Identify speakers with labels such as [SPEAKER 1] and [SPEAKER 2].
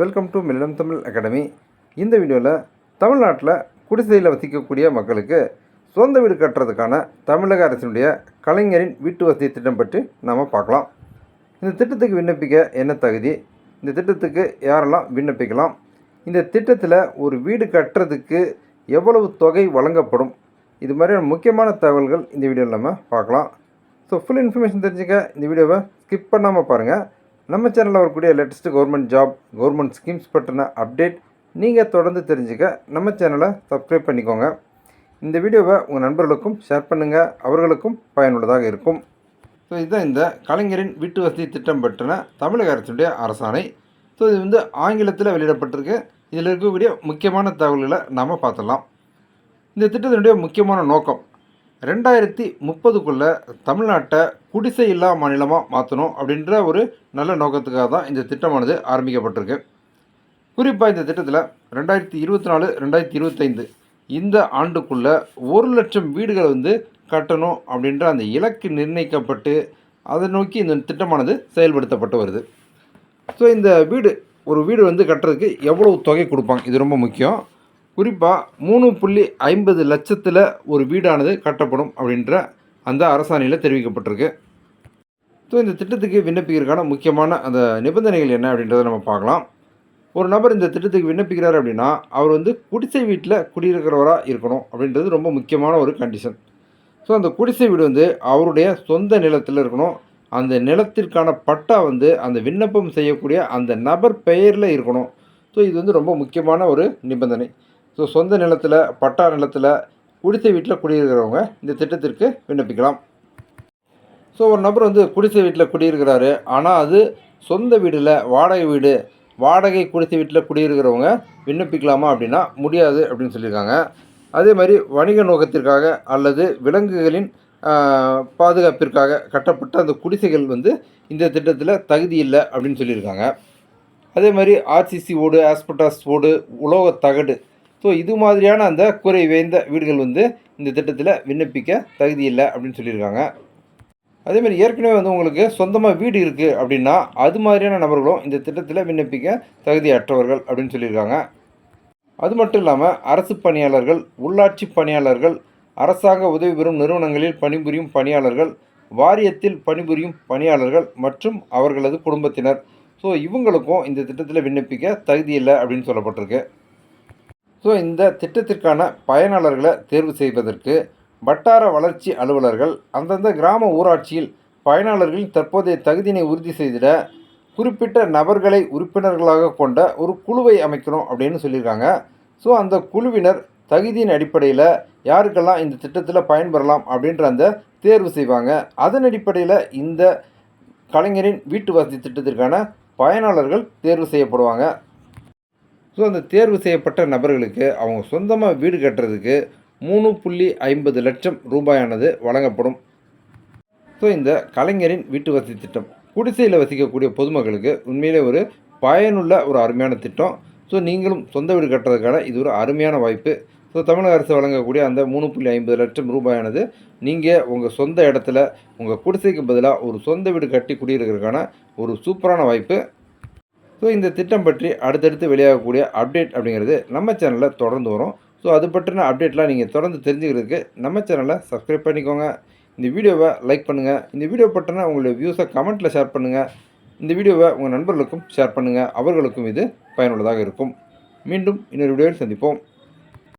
[SPEAKER 1] Welcome to Millam Tamil academy இந்த வீடியோவில் தமிழ்நாட்டில் குடிசையில் வசிக்கக்கூடிய மக்களுக்கு சொந்த வீடு கட்டுறதுக்கான தமிழக அரசினுடைய கலைஞரின் வீட்டு வசதி திட்டம் பற்றி நாம் பார்க்கலாம். இந்த திட்டத்துக்கு விண்ணப்பிக்க என்ன தகுதி? இந்த திட்டத்துக்கு யாரெல்லாம் விண்ணப்பிக்கலாம்? இந்த திட்டத்தில் ஒரு வீடு கட்டுறதுக்கு எவ்வளவு தொகை வழங்கப்படும்? இது மாதிரியான முக்கியமான தகவல்கள் இந்த வீடியோவில் நம்ம பார்க்கலாம். ஸோ ஃபுல் இன்ஃபர்மேஷன் தெரிஞ்சுக்க இந்த வீடியோவை ஸ்கிப் பண்ணாமல் பாருங்கள் நம்ம சேனலில் வரக்கூடிய latest government job government schemes பற்றின அப்டேட் நீங்கள் தொடர்ந்து தெரிஞ்சுக்க நம்ம சேனலை சப்ஸ்கிரைப் பண்ணிக்கோங்க. இந்த வீடியோவை உங்கள் நண்பர்களுக்கும் ஷேர் பண்ணுங்கள் அவர்களுக்கும் பயனுள்ளதாக இருக்கும். ஸோ இதுதான் இந்த கலைஞரின் வீட்டு வசதி திட்டம் பற்றின தமிழக அரசுடைய அரசாணை. ஸோ இது வந்து ஆங்கிலத்தில் வெளியிடப்பட்டிருக்கு. இதில் இருக்கக்கூடிய முக்கியமான தகவல்களை நாம் பார்த்துடலாம். இந்த திட்டத்தினுடைய முக்கியமான நோக்கம் ரெண்டாயிரத்தி முப்பதுக்குள்ளே தமிழ்நாட்டை குடிசை இல்லா மாநிலமாக மாற்றணும் அப்படின்ற ஒரு நல்ல நோக்கத்துக்காக தான் இந்த திட்டமானது ஆரம்பிக்கப்பட்டிருக்கு. குறிப்பாக இந்த திட்டத்தில் ரெண்டாயிரத்தி இருபத்தி நாலு ரெண்டாயிரத்தி இருபத்தைந்து இந்த ஆண்டுக்குள்ளே ஒரு லட்சம் வீடுகளை வந்து கட்டணும் அப்படின்ற அந்த இலக்கு நிர்ணயிக்கப்பட்டு அதை நோக்கி இந்த திட்டமானது செயல்படுத்தப்பட்டு வருது. ஸோ இந்த வீடு ஒரு வீடு வந்து கட்டுறதுக்கு எவ்வளவு தொகை கொடுப்பாங்க? இது ரொம்ப முக்கியம். குறிப்பாக மூணு புள்ளி ஐம்பது லட்சத்தில் ஒரு வீடானது கட்டப்படும் அப்படின்ற அந்த அரசாணையில் தெரிவிக்கப்பட்டிருக்கு. ஸோ இந்த திட்டத்துக்கு விண்ணப்பிக்கிறதுக்கான முக்கியமான அந்த நிபந்தனைகள் என்ன அப்படின்றத நம்ம பார்க்கலாம். ஒரு நபர் இந்த திட்டத்துக்கு விண்ணப்பிக்கிறார் அப்படின்னா அவர் வந்து குடிசை வீட்டில் குடியிருக்கிறவராக இருக்கணும் அப்படின்றது ரொம்ப முக்கியமான ஒரு கண்டிஷன் ஸோ அந்த குடிசை வீடு வந்து அவருடைய சொந்த நிலத்தில் இருக்கணும். அந்த நிலத்திற்கான பட்டா வந்து அந்த விண்ணப்பம் செய்யக்கூடிய அந்த நபர் பெயரில் இருக்கணும். ஸோ இது வந்து ரொம்ப முக்கியமான ஒரு நிபந்தனை. ஸோ சொந்த நிலத்தில் பட்டா நிலத்தில் குடிசை வீட்டில் குடியிருக்கிறவங்க இந்த திட்டத்திற்கு விண்ணப்பிக்கலாம். ஸோ ஒரு நபர் வந்து குடிசை வீட்டில் குடியிருக்கிறாரு. ஆனால் அது சொந்த வீடில் வாடகை வீடு வாடகை குடிசை வீட்டில் குடியிருக்கிறவங்க விண்ணப்பிக்கலாமா அப்படின்னா முடியாது அப்படின்னு சொல்லியிருக்காங்க. அதே மாதிரி வணிக நோக்கத்திற்காக அல்லது விலங்குகளின் பாதுகாப்பிற்காக கட்டப்பட்ட அந்த குடிசைகள் வந்து இந்த திட்டத்தில் தகுதி இல்லை அப்படின்னு சொல்லியிருக்காங்க. அதே மாதிரி ஆர்சிசி ஓடு ஆஸ்பட்டாஸ் ஓடு உலோக தகடு ஸோ இது மாதிரியான அந்த குறை வேந்த வீடுகள் வந்து இந்த திட்டத்தில் விண்ணப்பிக்க தகுதி இல்லை அப்படின்னு சொல்லியிருக்காங்க. அதேமாதிரி ஏற்கனவே வந்து உங்களுக்கு சொந்தமாக வீடு இருக்குது அப்படின்னா அது மாதிரியான நபர்களும் இந்த திட்டத்தில் விண்ணப்பிக்க தகுதியற்றவர்கள் அப்படின்னு சொல்லியிருக்காங்க. அது மட்டும் இல்லாமல் அரசு பணியாளர்கள் உள்ளாட்சி பணியாளர்கள் அரசாங்க உதவி பெறும் நிறுவனங்களில் பணிபுரியும் பணியாளர்கள் வாரியத்தில் பணிபுரியும் பணியாளர்கள் மற்றும் அவர்களது குடும்பத்தினர். ஸோ இவங்களுக்கும் இந்த திட்டத்தில் விண்ணப்பிக்க தகுதி இல்லை அப்படின்னு சொல்லப்பட்டிருக்கு. ஸோ இந்த திட்டத்திற்கான பயனாளர்களை தேர்வு செய்வதற்கு வட்டார வளர்ச்சி அலுவலர்கள் அந்தந்த கிராம ஊராட்சியில் பயனாளர்களின் தற்போதைய தகுதியினை உறுதி செய்திட குறிப்பிட்ட நபர்களை உறுப்பினர்களாக கொண்ட ஒரு குழுவை அமைக்கணும் அப்படின்னு சொல்லியிருக்காங்க. ஸோ அந்த குழுவினர் தகுதியின் அடிப்படையில் யாருக்கெல்லாம் இந்த திட்டத்தில் பயன்பெறலாம் அப்படின்ற அந்த தேர்வு செய்வாங்க. அதன் அடிப்படையில் இந்த கலைஞரின் வீட்டு வசதி திட்டத்திற்கான பயனாளர்கள் தேர்வு செய்யப்படுவாங்க. ஸோ அந்த தேர்வு செய்யப்பட்ட நபர்களுக்கு அவங்க சொந்தமாக வீடு கட்டுறதுக்கு மூணு புள்ளி ஐம்பது லட்சம் ரூபாயானது வழங்கப்படும். ஸோ இந்த கலைஞரின் வீட்டு வசதி திட்டம். குடிசையில் வசிக்கக்கூடிய பொதுமக்களுக்கு உண்மையிலே ஒரு பயனுள்ள ஒரு அருமையான திட்டம். ஸோ நீங்களும் சொந்த வீடு கட்டுறதுக்கான இது ஒரு அருமையான வாய்ப்பு. ஸோ தமிழக அரசு வழங்கக்கூடிய அந்த மூணு புள்ளி ஐம்பது லட்சம் ரூபாயானது நீங்கள் உங்கள் சொந்த இடத்துல உங்கள் குடிசைக்கு பதிலாக ஒரு சொந்த வீடு கட்டி குடியிருக்கிறதுக்கான ஒரு சூப்பரான வாய்ப்பு. ஸோ இந்த திட்டம் பற்றி அடுத்தடுத்து வெளியாகக்கூடிய அப்டேட் அப்படிங்கிறது நம்ம சேனலில் தொடர்ந்து வரும். ஸோ அது பற்றின அப்டேட்லாம் நீங்கள் தொடர்ந்து தெரிஞ்சுக்கிறதுக்கு நம்ம சேனலை சப்ஸ்கிரைப் பண்ணிக்கோங்க. இந்த வீடியோவை லைக் பண்ணுங்கள் இந்த வீடியோ பற்றின உங்களுடைய வியூஸை கமெண்ட்டில் ஷேர் பண்ணுங்கள் இந்த வீடியோவை உங்கள் நண்பர்களுக்கும் ஷேர் பண்ணுங்கள் அவர்களுக்கும் இது பயனுள்ளதாக இருக்கும். மீண்டும் இன்னொரு வீடியோவில் சந்திப்போம்.